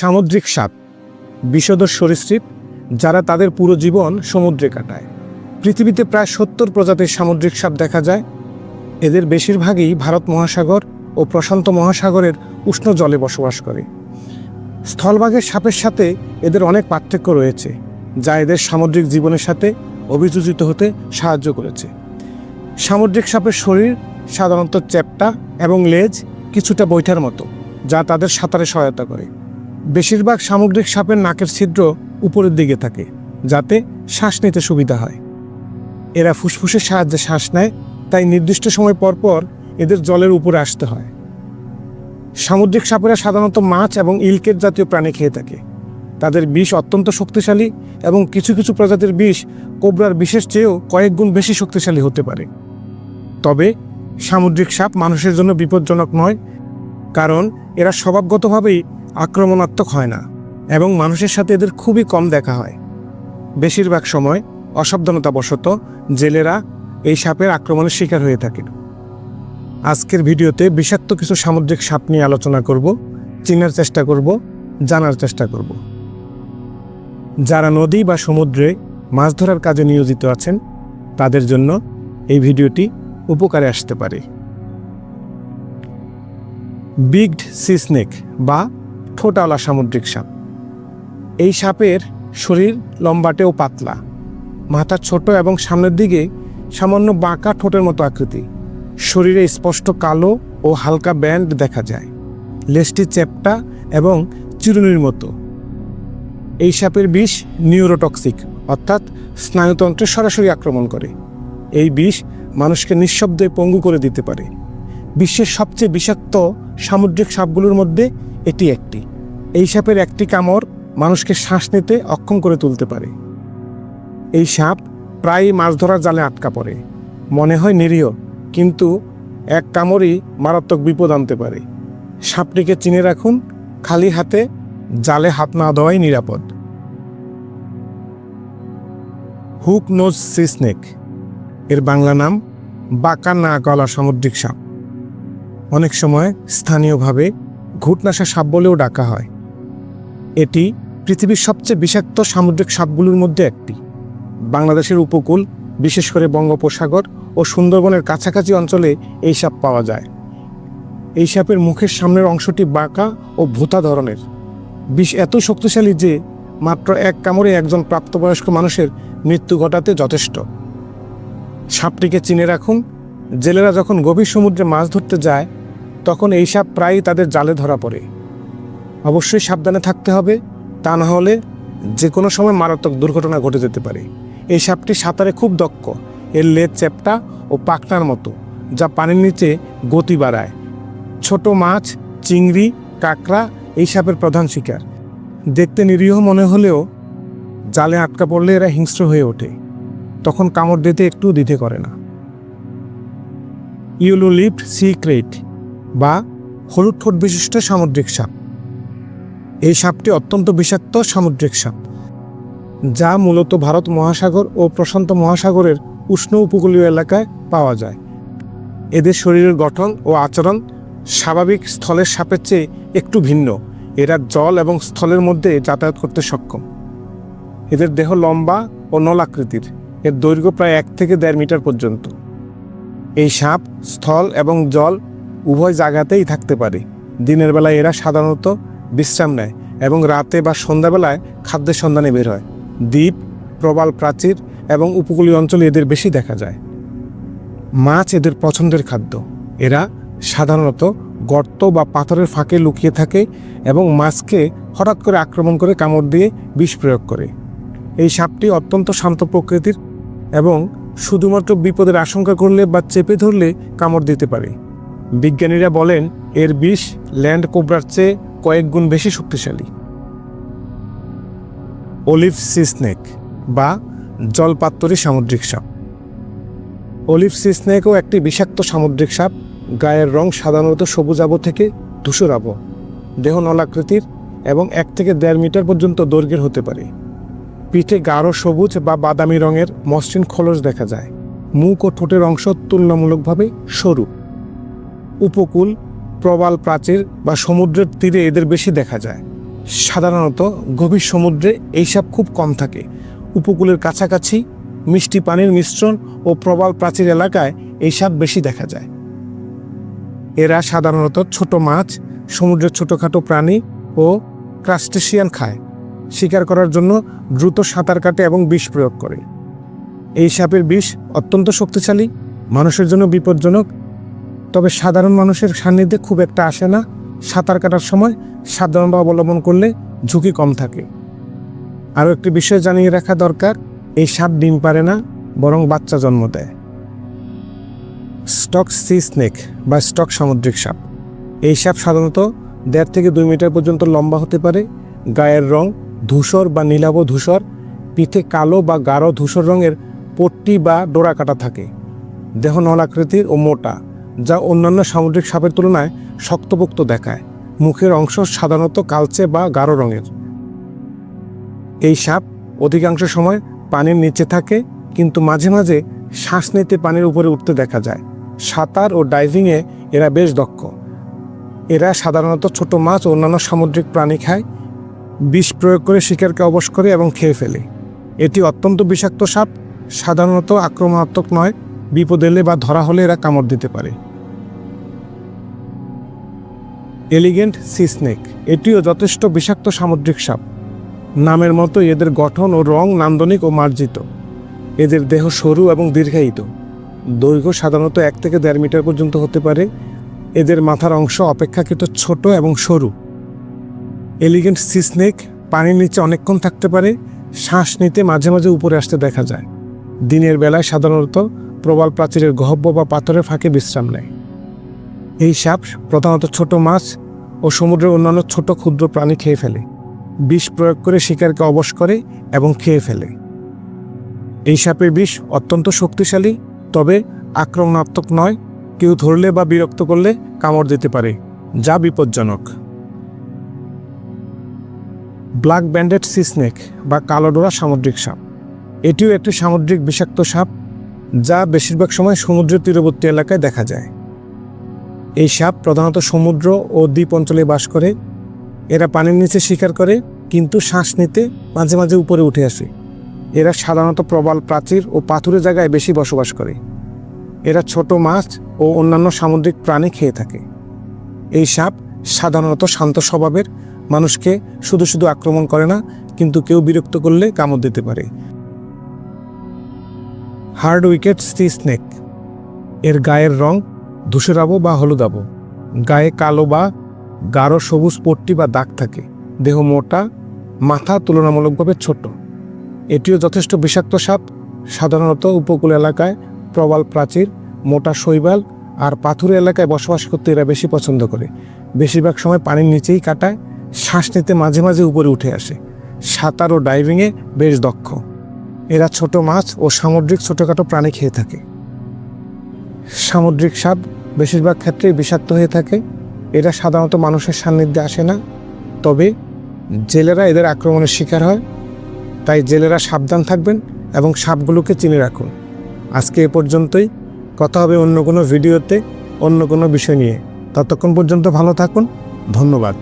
সামুদ্রিক সাপ বিষধর সরীসৃপ, যারা তাদের পুরো জীবন সমুদ্রে কাটায়। পৃথিবীতে প্রায় সত্তর প্রজাতির সামুদ্রিক সাপ দেখা যায়। এদের বেশিরভাগই ভারত মহাসাগর ও প্রশান্ত মহাসাগরের উষ্ণ জলে বসবাস করে। স্থলভাগের সাপের সাথে এদের অনেক পার্থক্য রয়েছে, যা এদের সামুদ্রিক জীবনের সাথে অভিযোজিত হতে সাহায্য করেছে। সামুদ্রিক সাপের শরীর সাধারণত চ্যাপ্টা এবং লেজ কিছুটা বৈঠার মতো, যা তাদের সাঁতারে সহায়তা করে। বেশিরভাগ সামুদ্রিক সাপের নাকের ছিদ্র উপরের দিকে থাকে, যাতে শ্বাস নিতে সুবিধা হয়। এরা ফুসফুসের সাহায্যে শ্বাস নেয়, তাই নির্দিষ্ট সময় পর পর এদের জলের উপরে আসতে হয়। সামুদ্রিক সাপেরা সাধারণত মাছ এবং ইলকেট জাতীয় প্রাণী খেয়ে থাকে। তাদের বিষ অত্যন্ত শক্তিশালী এবং কিছু কিছু প্রজাতির বিষ কোবরার বিষের চেয়েও কয়েক গুণ বেশি শক্তিশালী হতে পারে। তবে সামুদ্রিক সাপ মানুষের জন্য বিপজ্জনক নয়, কারণ এরা স্বভাবগতভাবেই আক্রমণাত্মক হয় না এবং মানুষের সাথে এদের খুবই কম দেখা হয়। বেশিরভাগ সময় অসাবধানতাবশত জেলেরা এই সাপের আক্রমণের শিকার হয়ে থাকে। আজকের ভিডিওতে বিষাক্ত কিছু সামুদ্রিক সাপ নিয়ে আলোচনা করব, চিনার চেষ্টা করব, জানার চেষ্টা করব। যারা নদী বা সমুদ্রে মাছ ধরার কাজে নিয়োজিত আছেন, তাদের জন্য এই ভিডিওটি উপকারে আসতে পারে। বিগড সি স্নেক বা ঠোঁটাওয়ালা সামুদ্রিক সাপ। এই সাপের শরীর লম্বাটে ও পাতলা। মাথা ছোট এবং সামনের দিকে সামান্য বাঁকা ঠোঁটের মতো আকৃতি। শরীরে স্পষ্ট কালো ও হালকা ব্যান্ড দেখা যায়। লেজটি চ্যাপ্টা এবং চিরুনির মতো। এই সাপের বিষ নিউরোটক্সিক, অর্থাৎ স্নায়ুতন্ত্রে সরাসরি আক্রমণ করে। এই বিষ মানুষকে নিঃশব্দে পঙ্গু করে দিতে পারে। বিশ্বের সবচেয়ে বিষাক্ত সামুদ্রিক সাপগুলোর মধ্যে এটি একটি। এই সাপের একটি কামড় মানুষকে শ্বাস নিতে অক্ষম করে তুলতে পারে। এই সাপ প্রায়ই মাছ ধরার জালে আটকা পড়ে। মনে হয় নিরীহ, কিন্তু এক কামড়ই মারাত্মক বিপদ আনতে পারে। সাপটিকে চিনে রাখুন, খালি হাতে জালে হাত না দেওয়াই নিরাপদ। হুক নোজ সি স্নেক, এর বাংলা নাম বাঁকা না গলা সামুদ্রিক সাপ। অনেক সময় স্থানীয়ভাবে ঘুটনাশা সাপ বলেও ডাকা হয়। এটি পৃথিবীর সবচেয়ে বিষাক্ত সামুদ্রিক সাপগুলোর মধ্যে একটি। বাংলাদেশের উপকূল, বিশেষ করে বঙ্গোপসাগর ও সুন্দরবনের কাছাকাছি অঞ্চলে এই সাপ পাওয়া যায়। এই সাপের মুখের সামনের অংশটি বাঁকা ও ভূতা ধরনের। বিষ এত শক্তিশালী যে মাত্র এক কামড়ে একজন প্রাপ্তবয়স্ক মানুষের মৃত্যু ঘটাতে যথেষ্ট। সাপটিকে চিনে রাখুন, জেলেরা যখন গভীর সমুদ্রে মাছ ধরতে যায়, তখন এই সাপ প্রায়ই তাদের জালে ধরা পড়ে। অবশ্যই সাবধানে থাকতে হবে, তা না হলে যে কোনো সময় মারাত্মক দুর্ঘটনা ঘটে যেতে পারে। এই সাপটি সাঁতারে খুব দক্ষ। এর লেজ, চ্যাপটা ও পাকনার মতো, যা পানির নিচে গতি বাড়ায়। ছোট মাছ, চিংড়ি, কাঁকড়া এই সাপের প্রধান শিকার। দেখতে নিরীহ মনে হলেও জালে আটকা পড়লে এরা হিংস্র হয়ে ওঠে। তখন কামড় দিতে একটু দ্বিধে করে না। ইউলোলিপ্ট সি ক্রেট বা হলুদ ঠোঁট বিশিষ্ট সামুদ্রিক সাপ। এই সাপটি অত্যন্ত বিষাক্ত সামুদ্রিক সাপ, যা মূলত ভারত মহাসাগর ও প্রশান্ত মহাসাগরের উষ্ণ উপকূলীয় এলাকায় পাওয়া যায়। এদের শরীরের গঠন ও আচরণ স্বাভাবিক স্থলের সাপের চেয়ে একটু ভিন্ন। এরা জল এবং স্থলের মধ্যে যাতায়াত করতে সক্ষম। এদের দেহ লম্বা ও নলাকৃতির এর দৈর্ঘ্য প্রায় এক থেকে দেড় মিটার পর্যন্ত। এই সাপ স্থল এবং জল উভয় জায়গাতেই থাকতে পারে। দিনের বেলায় এরা সাধারণত বিশ্রাম নেয় এবং রাতে বা সন্ধ্যাবেলায় খাদ্যের সন্ধানে বের হয়। দ্বীপ, প্রবাল প্রাচীর এবং উপকূলীয় অঞ্চলে এদের বেশি দেখা যায়। মাছ এদের পছন্দের খাদ্য। এরা সাধারণত গর্ত বা পাথরের ফাঁকে লুকিয়ে থাকে এবং মাছকে হঠাৎ করে আক্রমণ করে কামড় দিয়ে বিষ প্রয়োগ করে। এই সাপটি অত্যন্ত শান্ত প্রকৃতির এবং শুধুমাত্র বিপদের আশঙ্কা করলে বা চেপে ধরলে কামড় দিতে পারে। বিজ্ঞানীরা বলেন, এর বিষ ল্যান্ড কোবরার চেয়ে কয়েক গুণ বেশি শক্তিশালী। অলিভ সি স্নেক বা জলপাত্তরী সামুদ্রিক সাপ। অলিভ সি স্নেকও একটি বিষাক্ত সামুদ্রিক সাপ, গায়ের রং সাধারণত সবুজ সবুজাব থেকে ধূসর ধূসরাব দেহ নলাকৃতির এবং এক থেকে দেড় মিটার পর্যন্ত দৈর্ঘ্যের হতে পারে। পিঠে গাঢ় সবুজ বা বাদামি রঙের মসৃণ খোলস দেখা যায়। মুখ ও ঠোঁটের অংশ তুলনামূলকভাবে সরু। উপকূল প্রবাল প্রাচীর বা সমুদ্রের তীরে এদের বেশি দেখা যায়। সাধারণত গভীর সমুদ্রে এই সাপ খুব কম থাকে। উপকূলের কাছাকাছি মিষ্টি পানির মিশ্রণ ও প্রবাল প্রাচীর এলাকায় এই সাপ বেশি দেখা যায়। এরা সাধারণত ছোট মাছ, সমুদ্রের ছোটোখাটো প্রাণী ও ক্রাস্টেশিয়ান খায়। শিকার করার জন্য দ্রুত সাঁতার কাটে এবং বিষ প্রয়োগ করে। এই সাপের বিষ অত্যন্ত শক্তিশালী, মানুষের জন্য বিপজ্জনক তবে সাধারণ মানুষের সান্নিধ্যে খুব একটা আসে না। সাঁতার কাটার সময় সাবধানতা অবলম্বন করলে ঝুঁকি কম থাকে। আরও একটি বিষয় জানিয়ে রাখা দরকার, এই সাপ ডিম পারে না, বরং বাচ্চা জন্ম দেয়। স্টক সি স্নেক বা স্টক সামুদ্রিক সাপ। এই সাপ সাধারণত দেড় থেকে দুই মিটার পর্যন্ত লম্বা হতে পারে। গায়ের রং ধূসর বা নীলাভ ধূসর, পিঠে কালো বা গাঢ় ধূসর রঙের পট্টি বা ডোরা কাটা থাকে। দেহ নলাকৃতির ও মোটা। যা অন্যান্য সামুদ্রিক সাপের তুলনায় শক্তপোক্ত দেখায়। মুখের অংশ সাধারণত কালচে বা গাঢ় রঙের। এই সাপ অধিকাংশ সময় পানির নিচে থাকে, কিন্তু মাঝে মাঝে শ্বাস নিতে পানির উপরে উঠতে দেখা যায়। সাঁতার ও ডাইভিংয়ে এরা বেশ দক্ষ। এরা সাধারণত ছোট মাছ ও অন্যান্য সামুদ্রিক প্রাণী খায়, বিষ প্রয়োগ করে শিকারকে অবশ করে এবং খেয়ে ফেলে। এটি অত্যন্ত বিষাক্ত সাপ, সাধারণত আক্রমণাত্মক নয়, বিপদ এলে বা ধরা হলে এরা কামড় দিতে পারে। এলিগেন্ট সি স্নেক এটিও যথেষ্ট বিষাক্ত সামুদ্রিক সাপ। নামের মতো এদের গঠন ও রং নান্দনিক ও মার্জিত। এদের দেহ সরু এবং দীর্ঘায়িত। দৈর্ঘ্য সাধারণত এক থেকে দেড় মিটার পর্যন্ত হতে পারে। এদের মাথার অংশ অপেক্ষাকৃত ছোট এবং সরু। এলিগেন্ট সি স্নেক পানির নিচে অনেকক্ষণ থাকতে পারে, শ্বাস নিতে মাঝে মাঝে উপরে আসতে দেখা যায়। দিনের বেলায় সাধারণত প্রবাল প্রাচীরের গহব্য বা পাথরের ফাঁকে বিশ্রাম নেয়। এই সাপ প্রধানত ছোট মাছ ও সমুদ্রের অন্যান্য ছোট ক্ষুদ্র প্রাণী খেয়ে ফেলে। বিষ প্রয়োগ করে শিকারকে অবশ করে এবং খেয়ে ফেলে। এই সাপের বিষ অত্যন্ত শক্তিশালী, তবে আক্রমণাত্মক নয়, কেউ ধরলে বা বিরক্ত করলে কামড় দিতে পারে, যা বিপজ্জনক। ব্ল্যাক ব্যান্ডেড সি স্নেক বা কালোডোরা সামুদ্রিক সাপ। এটিও একটি সামুদ্রিক বিষাক্ত সাপ, যা বেশিরভাগ সময় সমুদ্রের তীরবর্তী এলাকায় দেখা যায়। এই সাপ প্রধানত সমুদ্র ও দ্বীপ অঞ্চলে বাস করে। এরা পানির নিচে শিকার করে, কিন্তু শ্বাস নিতে মাঝে মাঝে উপরে উঠে আসে। এরা সাধারণত প্রবাল, প্রাচীর ও পাথুরে জায়গায় বেশি বসবাস করে। এরা ছোট মাছ ও অন্যান্য সামুদ্রিক প্রাণী খেয়ে থাকে। এই সাপ সাধারণত শান্ত স্বভাবের, মানুষকে শুধু শুধু আক্রমণ করে না, কিন্তু কেউ বিরক্ত করলে কামড় দিতে পারে। Hardwicke sea snake. এর গায়ের রং ধূসরাবো বা হলুদাবো গায়ে কালো বা গাঢ় সবুজ পট্টি বা দাগ থাকে। দেহ মোটা, মাথা তুলনামূলকভাবে ছোট। এটিও যথেষ্ট বিষাক্ত সাপ। সাধারণত উপকূল এলাকায় প্রবাল প্রাচীর, মোটা শৈবাল আর পাথুরে এলাকায় বসবাস করতে এরা বেশি পছন্দ করে। বেশিরভাগ সময় পানির নিচেই কাটায়, শ্বাস নিতে মাঝে মাঝে উপরে উঠে আসে। সাঁতার ও ডাইভিংয়ে বেশ দক্ষ। এরা ছোট মাছ ও সামুদ্রিক ছোটোখাটো প্রাণী খেয়ে থাকে। সামুদ্রিক সাপ বেশিরভাগ ক্ষেত্রেই বিষাক্ত হয়ে থাকে। এরা সাধারণত মানুষের সান্নিধ্যে আসে না। তবে জেলেরা এদের আক্রমণের শিকার হয়। তাই জেলেরা সাবধান থাকবেন এবং সাপগুলোকে চিনে রাখুন। আজকে এ পর্যন্তই। কথা হবে অন্য কোনো ভিডিওতে, অন্য কোনো বিষয় নিয়ে। ততক্ষণ পর্যন্ত ভালো থাকুন। ধন্যবাদ।